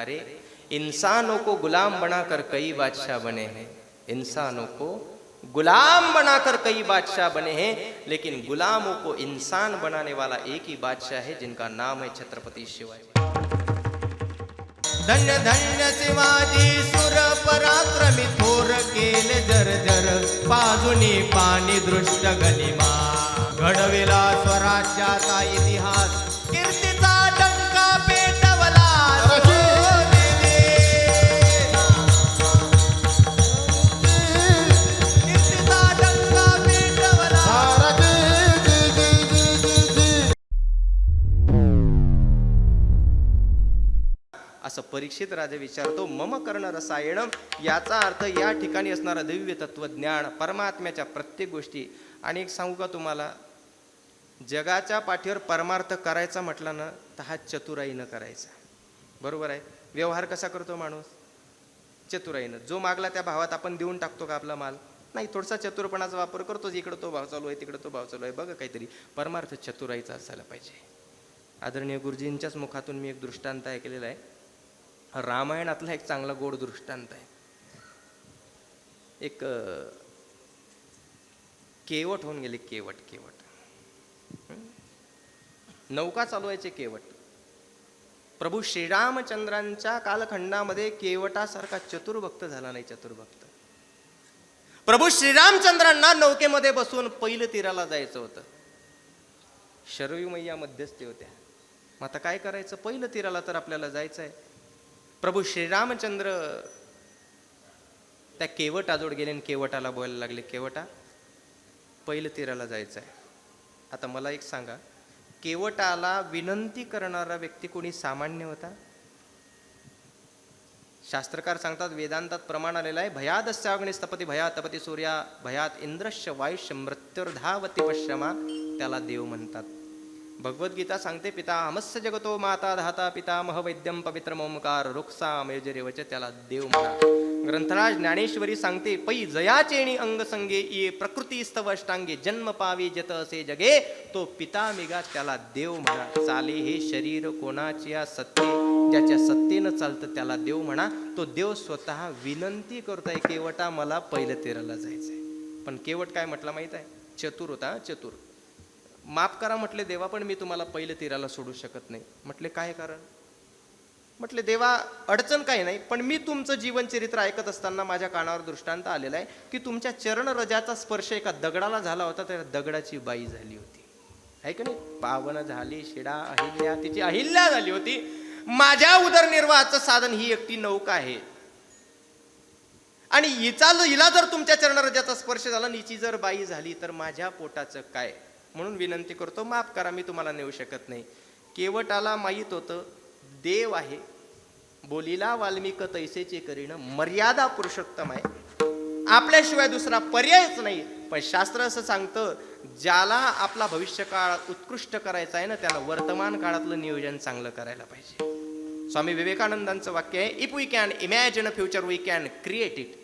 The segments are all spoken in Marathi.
अरे, इंसानों को गुलाम बनाकर कई बादशाह बने हैं। इंसानों को गुलाम बनाकर कई बादशाह बने हैं, लेकिन गुलामों को इंसान बनाने वाला एक ही बादशाह है, जिनका नाम है छत्रपति शिवाजी। धन्य धन्य शिवाजी, सुर पराक्रमी थोर केले जर जर पाजुनी पाणी दृष्ट गनिमा। घडविला स्वराज्याचा इतिहास असं परीक्षित राजे विचारतो मम कर्ण रसायणम याचा अर्थ या ठिकाणी असणारं दिव्य तत्वज्ञान परमात्म्याच्या प्रत्येक गोष्टी. आणि एक सांगू का तुम्हाला? जगाच्या पाठीवर परमार्थ करायचा म्हटला ना तर हा चतुराईनं करायचा. बरोबर आहे? व्यवहार कसा करतो माणूस? चतुराईनं. जो मागला त्या भावात आपण देऊन टाकतो का आपला माल? नाही थोडासा चतुरपणाचा वापर करतोच. इकडं तो भाव चालू आहे तिकडं तो भाव चालू आहे. बघा काहीतरी. परमार्थ चतुराईचा असायला पाहिजे. आदरणीय गुरुजींच्याच मुखातून मी एक दृष्टांत ऐकलेला आहे. रामायणातला एक चांगला गोड दृष्टांत आहे. एक केवट होऊन गेले केवट केवट. नौका चालवायचे केवट. प्रभू श्रीरामचंद्रांच्या कालखंडामध्ये केवटासारखा चतुर्भक्त झाला नाही चतुर्भक्त. प्रभू श्रीरामचंद्रांना नौकेमध्ये बसून पहिलं तीराला जायचं होतं. शरवी मैया मध्यस्थी होत्या. मग आता काय करायचं? पहिलं तीराला तर आपल्याला जायचं आहे प्रभू श्रीरामचंद्र त्या केवटाजवळ गेले आणि केवटाला बोलायला लागले केवटा पहिलं तीराला जायचं आहे आता मला एक सांगा केवटाला विनंती करणारा व्यक्ती कोणी सामान्य होता? शास्त्रकार सांगतात वेदांतात प्रमाण आलेलं आहे भयादस्य अग्निस्तपती भयात तपती सूर्या भयात इंद्रश्य वायुष्य मृत्युर्धावती पश्यमा त्याला देव म्हणतात. भगवद्गीता सांगते पिता हमस्य जगतो माता धाता पिता महवैद्यम पवित्र ओंकार रुक्सा मेजरेवच त्याला देव म्हणा. ग्रंथराज ज्ञानेश्वरी सांगते पै जयाचेणी अंग संगे ये प्रकृती स्तव अष्टांगे जन्म पावी जत असे जगे तो पिता मिगा त्याला देव म्हणा. चाले हे शरीर कोणाची या सत्ते ज्याच्या सत्तेनं चालतं त्याला देव म्हणा. तो देव स्वतः विनंती करतोय केवटा मला पहिलं तेराला जायचंय. पण केवट काय म्हटलं माहीत आहे? चतुर होता चतुर. माफ करा म्हटले देवा पण मी तुम्हाला पहिलं तीराला सोडू शकत नाही. म्हटले काय कारण? म्हटले देवा अडचण काही नाही पण मी तुमचं जीवनचरित्र ऐकत असताना माझ्या कानावर दृष्टांत आलेला आहे की तुमच्या चरणरजाचा स्पर्श एका दगडाला झाला होता त्या दगडाची बाई झाली होती. आहे का नाही? पावन झाली शिडा अहिल्या तिची अहिल्या झाली होती. माझ्या उदरनिर्वाहाचं साधन ही एकटी नौका आहे. आणि हिचा हिला जर तुमच्या चरणरजाचा स्पर्श झाला आणि हिची जर बाई झाली तर माझ्या पोटाचं काय? म्हणून विनंती करतो माफ करा मी तुम्हाला नेऊ शकत नाही. केवटाला माहीत होतं देव आहे. बोलीला वाल्मिक तैसेचे करीन मर्यादा पुरुषोत्तम आहे. आपल्याशिवाय दुसरा पर्यायच नाही. पण शास्त्र असं सांगतं ज्याला आपला भविष्यकाळ उत्कृष्ट करायचा आहे ना त्याला वर्तमान काळातलं नियोजन चांगलं करायला पाहिजे. स्वामी विवेकानंदांचं वाक्य आहे if we can imagine a future we can create it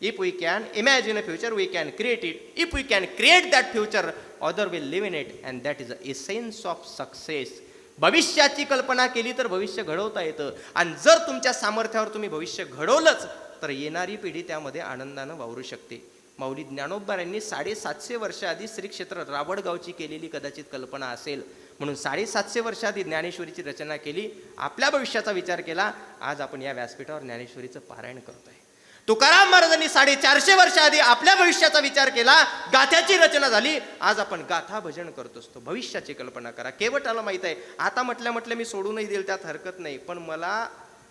if we can imagine a future we can create it if we can create that future other will live in it and that is a essence of success भविष्याची कल्पना केली तर भविष्य घडवता येतं. आणि जर तुमच्या सामर्थ्यावर तुम्ही भविष्य घडवलंच तर येणारी पिढी त्यामध्ये आनंदानं वावरू शकते. माऊली ज्ञानोबारांनी साडेसातशे वर्षाआधी श्री क्षेत्र रावडगावची केलेली कदाचित कल्पना असेल. म्हणून साडेसातशे वर्षाआधी ज्ञानेश्वरीची रचना केली आपल्या भविष्याचा विचार केला आज आपण या व्यासपीठावर ज्ञानेश्वरीचं पारायण करतोय. तुकाराम महाराजांनी साडेचारशे वर्ष आधी आपल्या भविष्याचा विचार केला गाथ्याची रचना झाली. आज आपण गाथा भजन करत असतो. भविष्याची कल्पना करा. केवटाला माहीत आहे. आता म्हटल्या म्हटलं मी सोडूनही देईल त्यात हरकत नाही. पण मला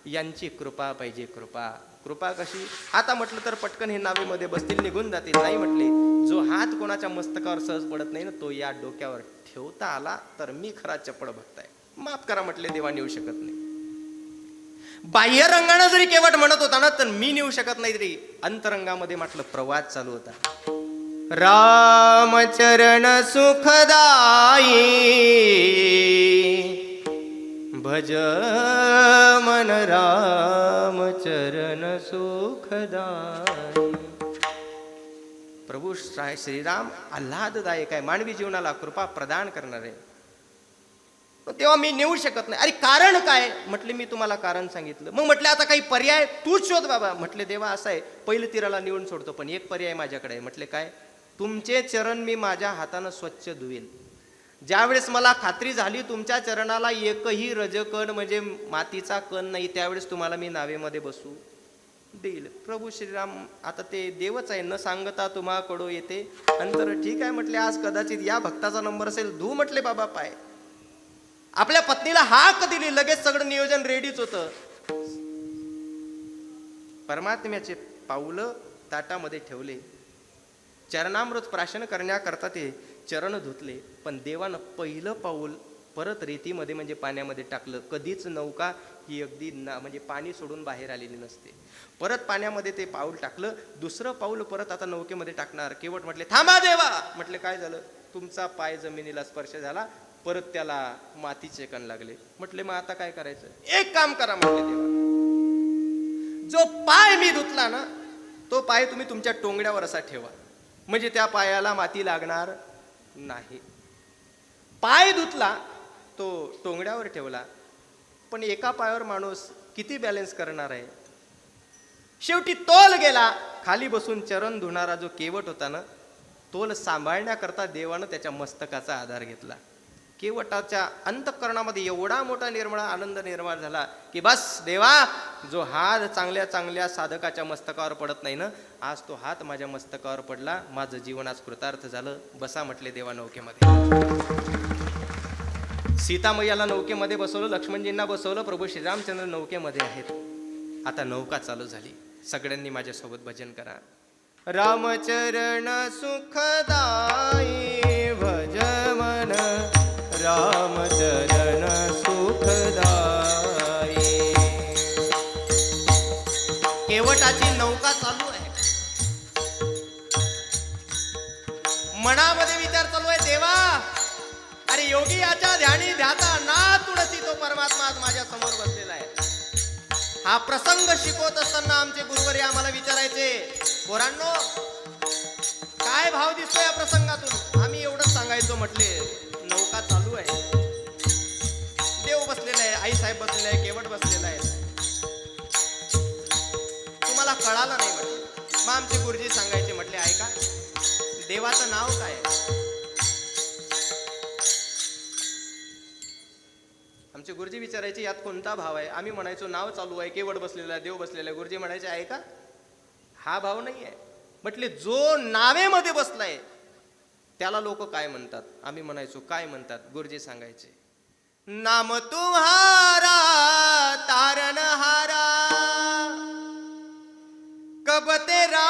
यांची कृपा पाहिजे कृपा. कृपा कशी? आता म्हटलं तर पटकन हे नावेमध्ये बसतील निघून जातील. नाही म्हटले जो हात कोणाच्या मस्तकावर सहज पडत नाही ना तो या डोक्यावर ठेवता आला तर मी खरा चपळ भक्त आहे माफ करा म्हटले देवा नेऊ शकत नाही. बाह्य रंगानं जरी केवट म्हणत होता ना तर मी नेऊ शकत नाही तरी अंतरंगामध्ये म्हटलं प्रवाद चालू होता. रामचरण सुखदाई भज मन रामचरण सुखदाई प्रभू श्रीराम आल्हाददायक आहे मानवी जीवनाला कृपा प्रदान करणारे. तेव्हा मी नेऊ शकत नाही. अरे कारण काय? म्हटले मी तुम्हाला कारण सांगितलं. मग म्हटलं आता काही पर्याय तूच शोध बाबा. म्हटले देवा असं आहे. पहिलं तिराला निवडून सोडतो पण एक पर्याय माझ्याकडे आहे. म्हटले काय? तुमचे चरण मी माझ्या हातानं स्वच्छ धुवेन. ज्यावेळेस मला खात्री झाली तुमच्या चरणाला एकही रजकण म्हणजे मातीचा कण नाही त्यावेळेस तुम्हाला मी नावेमध्ये बसू देईल. प्रभू श्रीराम आता ते देवच आहे. न सांगता तुम्हाकडो येते अंतर. ठीक आहे म्हटले आज कदाचित या भक्ताचा नंबर असेल. धू म्हटले बाबा पाय. आपल्या पत्नीला हाक दिली लगेच सगळं नियोजन रेडीच होतं. परमात्म्याचे पाऊलं ताटामध्ये ठेवले. चरणामृत प्राशन करण्याकरता ते चरण धुतले. पण देवानं पहिलं पाऊल परत रेतीमध्ये म्हणजे पाण्यामध्ये टाकलं. कधीच नौका ही अगदी ना म्हणजे पाणी सोडून बाहेर आलेली नसते. परत पाण्यामध्ये ते पाऊल टाकलं. दुसरं पाऊल परत आता नौकेमध्ये टाकणार. केवट म्हटले थांबा देवा! म्हटले काय झालं? तुमचा पाय जमिनीला स्पर्श झाला. परत त्याला मातीचे कण लागले. म्हटले मग आता काय करायचं? एक काम करा म्हटले देवा जो पाय मी धुतला ना तो पाय तुम्ही तुमच्या टोंगड्यावर असा ठेवा. म्हणजे त्या पायाला माती लागणार नाही. पाय धुतला तो टोंगड्यावर ठेवला. पण एका पायावर माणूस किती बॅलन्स करणार आहे? शेवटी तोल गेला. खाली बसून चरण धुणारा जो केवट होता ना तोल सांभाळण्याकरता देवानं त्याच्या मस्तकाचा आधार घेतला. केवटाच्या अंतकरणामध्ये एवढा मोठा निर्मळ आनंद निर्माण झाला की बस देवा जो हात चांगल्या चांगल्या साधकाच्या मस्तकावर पडत नाही ना आज तो हात माझ्या मस्तकावर पडला माझं जीवन आज कृतार्थ झालं. बसा म्हटले देवा नौकेमध्ये. सीतामय्याला नौकेमध्ये बसवलं लक्ष्मणजींना बसवलं प्रभू श्रीरामचंद्र नौकेमध्ये आहेत. आता नौका चालू झाली. सगळ्यांनी माझ्यासोबत भजन करा. रामचरण सुखदाई रामचरण केवटाची नौका चालू आहे. मनामध्ये विचार चालू आहे देवा अरे योगी याच्या ध्यानी ध्याता ना तुळसी तो परमात्मा आज माझ्यासमोर बसलेला आहे. हा प्रसंग शिकवत असताना आमचे गुरुवरी आम्हाला विचारायचे पोरांनो काय भाव दिसतो या प्रसंगातून? आम्ही एवढंच सांगायचो म्हटले नौका चालू आहे. आई साहेब बसलेला आहे केवट बसलेला आहे. तुम्हाला कळालं नाही म्हटलं. मग आमचे गुरुजी सांगायचे म्हटले ऐका देवाचं नाव काय आमचे गुरुजी विचारायचे यात कोणता भाव आहे? आम्ही म्हणायचो नाव चालू आहे केवट बसलेला आहे देव बसलेला आहे. गुरुजी म्हणायचे आहे का हा भाव नाही आहे. म्हटले जो नावेमध्ये बसलाय त्याला लोक काय म्हणतात? आम्ही म्हणायचो काय म्हणतात? गुरुजी सांगायचे नाम तुम्हारा तारणहारा कब तेरा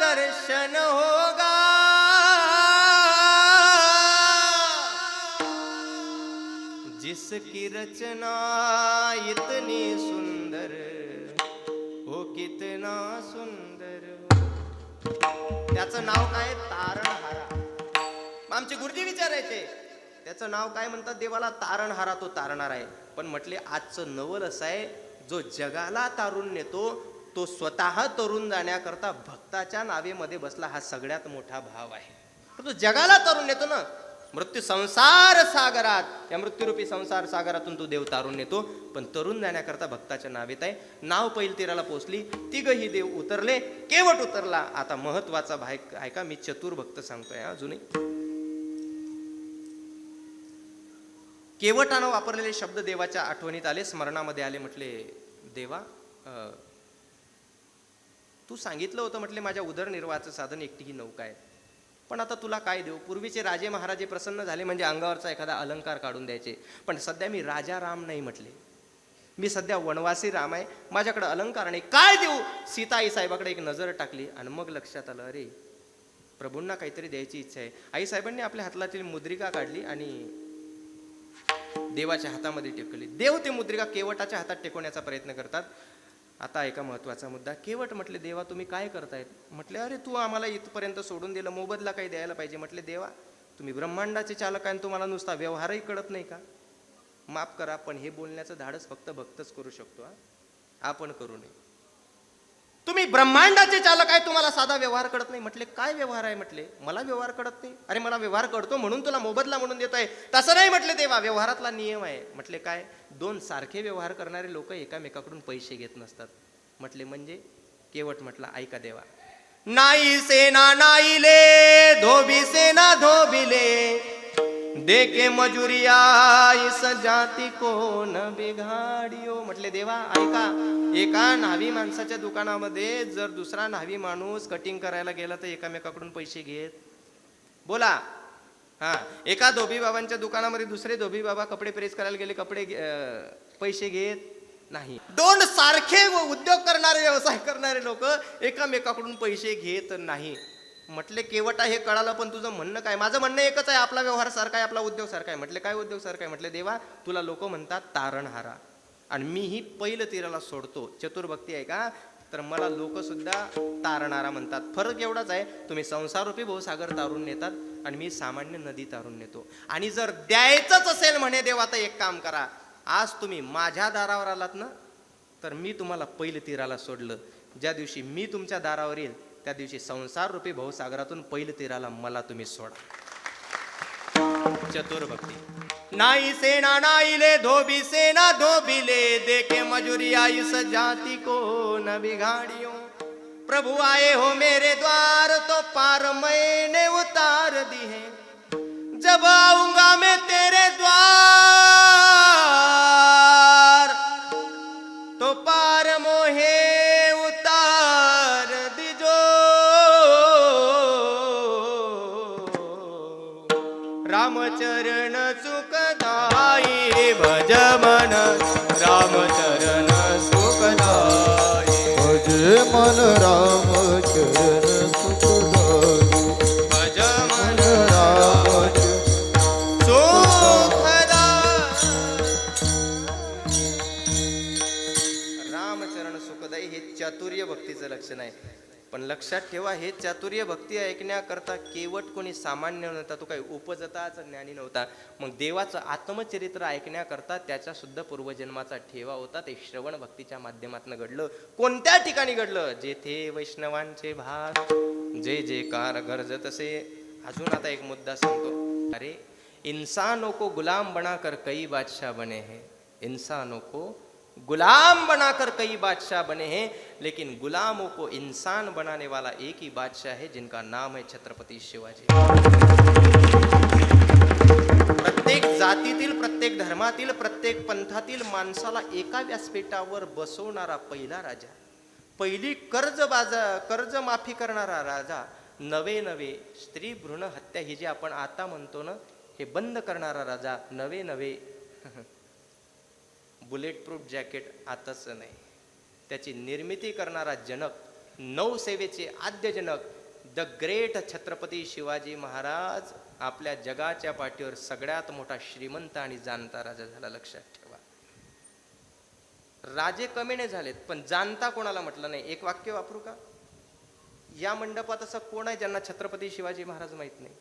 दर्शन होगा? जिसकी रचना इतनी सुंदर हो कितना सुंदर हो। त्याचं नाव काय? तारणहारा मग आमचे गुरुजी विचारायचे त्याचं नाव काय म्हणतात देवाला? तारणहारा तो तारणार आहे. पण म्हटले आजचं नवल असं आहे जो जगाला तारून नेतो तो स्वतः तरुण जाण्याकरता भक्ताच्या नावेमध्ये बसला हा सगळ्यात मोठा भाव आहे. तर तो जगाला तरुण नेतो ना. मृत्यू संसार सागरात या मृत्यूरूपी संसार सागरातून तो देव तारून नेतो. पण तरुण जाण्याकरता भक्ताच्या नावेत आहे. नाव पैल तीराला पोचली तिघही देव उतरले केवट उतरला. आता महत्त्वाचा भाय ऐका मी चतुर भक्त सांगतोय अजूनही. केवटानं वापरलेले शब्द देवाच्या आठवणीत आले स्मरणामध्ये आले म्हटले देवा तू सांगितलं होतं म्हटले माझ्या उदरनिर्वाहाचं साधन एकटी ही नौका आहे पण आता तुला काय देऊ? पूर्वीचे राजे महाराजे प्रसन्न झाले म्हणजे अंगावरचा एखादा अलंकार काढून द्यायचे. पण सध्या मी राजा राम नाही म्हटले. मी सध्या वनवासी राम आहे. माझ्याकडे अलंकार नाही. काय देऊ? सीता आई साहेबाकडे एक नजर टाकली आणि मग लक्षात आलं अरे प्रभूंना काहीतरी द्यायची इच्छा आहे. आई साहेबांनी आपल्या हातातील मुद्रिका काढली आणि देवाच्या हातामध्ये टेकली. देव ते मुद्रिका केवटाच्या हातात टेकवण्याचा प्रयत्न करतात. आता एका महत्त्वाचा मुद्दा केवट म्हटले देवा तुम्ही काय करतायत? म्हटले अरे तू आम्हाला इथपर्यंत सोडून दिलं मोबदला काही द्यायला पाहिजे. म्हटले देवा तुम्ही ब्रह्मांडाचे चालक आहे आणि तुम्हाला नुसता व्यवहारही कळत नाही का? माफ करा पण हे बोलण्याचं धाडस फक्त भक्तच करू शकतो आपण करू नये. तुम्ही ब्रह्मांडाचे चालक आहे तुम्हाला साधा व्यवहार कळत नाही. म्हटले काय व्यवहार आहे? म्हटले मला व्यवहार कळत नाही. अरे मला व्यवहार कळतो म्हणून तुला मोबदला म्हणून देतोय. तसं नाही म्हटले तेव्हा व्यवहारातला नियम आहे. म्हटले काय? दोन सारखे व्यवहार करणारे लोक एकामेकाकडून पैसे घेत नसतात. म्हटले म्हणजे? केवट म्हटलं ऐका देवा. नाही सेना नाईले धोबी सेना धोबिले देखे मजुरिया इस जाती कोण बिघाडियो म्हटले देवा ऐका एका न्हावी माणसाच्या दुकानामध्ये जर दुसरा न्हावी माणूस कटिंग करायला गेला तर एकामेकाकडून पैसे घेत? बोला. हा एका धोबी बाबांच्या दुकानामध्ये दुसरे धोबी बाबा कपडे प्रेस करायला गेले कपडे पैसे घेत नाही. दोन सारखे व- उद्योग करणारे व्यवसाय करणारे लोक एकामेकाकडून पैसे घेत नाही. म्हटले केवटा हे कळालं पण तुझं म्हणणं काय? माझं म्हणणं एकच आहे आपला व्यवहार सारखा आहे आपला उद्योग सारखा आहे. म्हटले काय उद्योग सारखा आहे? म्हटले देवा तुला लोक म्हणतात तारणहारा. आणि मीही पहिलं तीराला सोडतो. चतुर्भक्ती आहे का? तर मला लोक सुद्धा तारणारा म्हणतात. फरक एवढाच आहे तुम्ही संसारूपी भूसागर तारून नेतात आणि मी सामान्य नदी तारून नेतो. आणि जर द्यायचंच असेल म्हणे देवा तर एक काम करा. आज तुम्ही माझ्या दारावर आलात ना तर मी तुम्हाला पहिलं तीराला सोडलं. ज्या दिवशी मी तुमच्या दारावर येईल त्या दिवशी संसार रूपी भाऊसागरातून पहिलं तीराला मला तुम्ही सोडा. चतुर्भक्ती. नाही सेना नाईले धोबी सेना धोबिले देखे मजुरी इस जाति को न बिगाड़ियो प्रभु आए हो मेरे द्वार तो पार मैंने उतार दी है जब आऊंगा मैं तेरे द्वार रामचरण हे चातुर्य भक्तीचं लक्षण आहे. पण लक्षात ठेवा हे चातुर्य भक्ती ऐकण्याकरता केवट कोणी सामान्य नव्हता तो काही उपजताच ज्ञानी नव्हता. मग देवाचं आत्मचरित्र ऐकण्याकरता त्याच्या सुद्धा पूर्वजन्माचा ठेवा होता. ते श्रवण भक्तीच्या माध्यमातून घडलं. कोणत्या ठिकाणी घडलं? जेथे वैष्णवांचे भाग जे जे कार गरजत असे अजून आता एक मुद्दा सांगतो. अरे इंसानों को गुलाम बनाकर कई बादशाह बने हैं. इंसानों को गुलाम बनाकर कई बादशाह बने हैं लेकिन गुलामों को इंसान बनाने वाला एक ही बादशाह है जिनका नाम है छत्रपति शिवाजी। प्रत्येक जातीतील प्रत्येक धर्मातील प्रत्येक पंथातील माणसाला एका व्यासपीठावर बसवणारा पहिला राजा पहिली कर्ज बाजा कर्ज माफी करणारा राजा नवे नवे स्त्री भ्रूण हत्या ही जी आपण आता म्हणतो ना हे बंद करणारा राजा नवे नवे बुलेट प्रूफ जॅकेट आताच नाही. त्याची निर्मिती करणारा जनक नौसेवेचे आद्य जनक द ग्रेट छत्रपती शिवाजी महाराज आपल्या जगाच्या पाठीवर सगळ्यात मोठा श्रीमंत आणि जाणता राजा झाला लक्षात ठेवा. राजे कमी नाही झालेत पण जाणता कोणाला म्हटलं नाही? एक वाक्य वापरू का? या मंडपात असं कोण आहे ज्यांना छत्रपती शिवाजी महाराज माहीत नाही?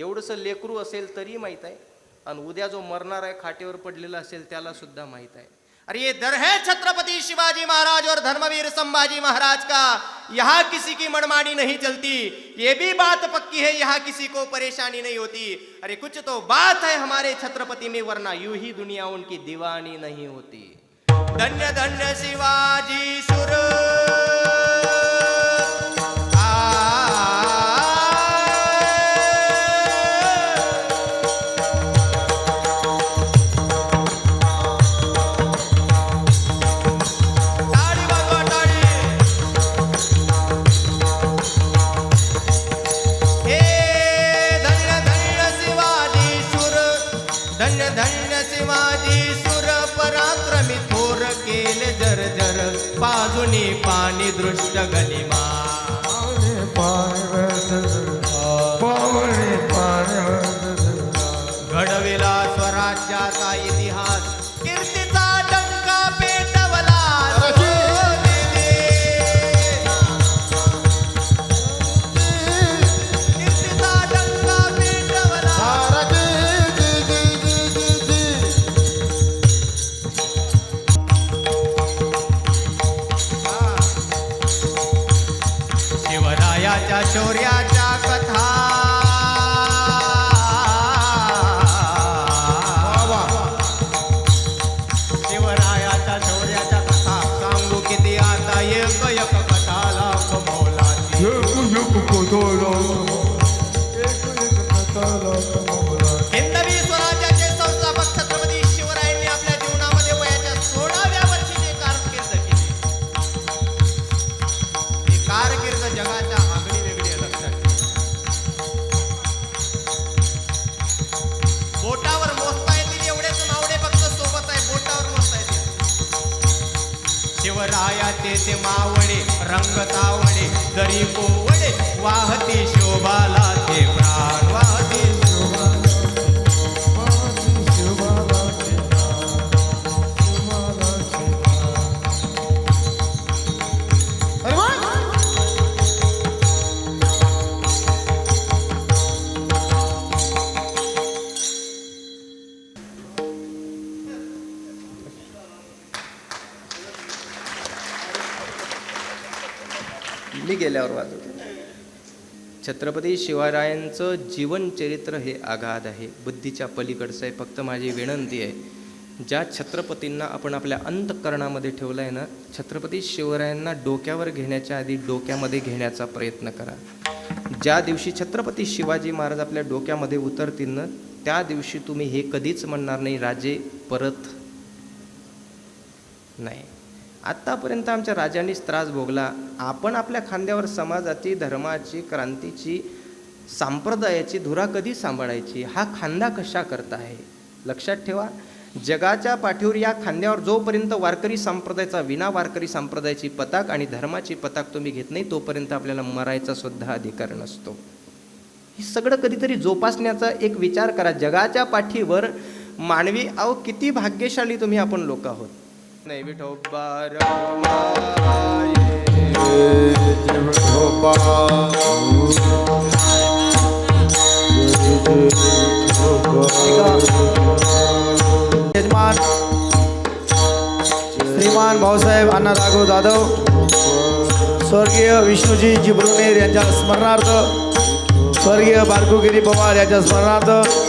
एवढंसं लेकरू असेल तरी माहीत आहे. आणि उद्या जो मरणार आहे खाटेवर पडलेला असेल त्याला सुद्धा माहीत आहे. अरे ये दर है छत्रपति शिवाजी महाराज और धर्मवीर संभाजी महाराज का? यहाँ किसी की मनमानी नहीं चलती. ये भी बात पक्की है यहाँ किसी को परेशानी नहीं होती. अरे कुछ तो बात है हमारे छत्रपति में वरना यूं ही दुनिया उनकी दीवानी नहीं होती. धन्य धन्य शिवाजी धन्य शिवाजी सुर पराक्रमी थोर केले जर जर. बाजूनी पाणी दृष्ट गलिमा शौर्याच्या कथा गेल्यावर वाचत. छत्रपती शिवरायांचं जीवनचरित्र हे आघाध आहे. बुद्धीच्या पलीकडचं आहे. फक्त माझी विनंती आहे ज्या छत्रपतींना आपण आपल्या अंतकरणामध्ये ठेवलं आहे ना छत्रपती शिवरायांना डोक्यावर घेण्याच्या आधी डोक्यामध्ये घेण्याचा प्रयत्न करा. ज्या दिवशी छत्रपती शिवाजी महाराज आपल्या डोक्यामध्ये उतरतील ना त्या दिवशी तुम्ही हे कधीच म्हणणार नाही राजे परत नाही. आत्तापर्यंत आमच्या राजांनीच त्रास भोगला. आपण आपल्या खांद्यावर समाजाची धर्माची क्रांतीची संप्रदायाची धुरा कधी सांभाळायची? हा खांदा कशा करता आहे? लक्षात ठेवा जगाच्या पाठीवर या खांद्यावर जोपर्यंत वारकरी संप्रदायाचा विना वारकरी संप्रदायाची पताक आणि धर्माची पताक तुम्ही घेत नाही तोपर्यंत आपल्याला मरायचा सुद्धा अधिकार नसतो. हे सगळं कधीतरी जोपासण्याचा एक विचार करा. जगाच्या पाठीवर मानवी अहो किती भाग्यशाली तुम्ही आपण लोक आहोत. यजमान श्रीमान भाऊसाहेब अण्णा राघव जाधव स्वर्गीय विष्णूजी जिब्रुनेर यांच्या स्मरणार्थ स्वर्गीय बारकुगिरी पवार यांच्या स्मरणार्थ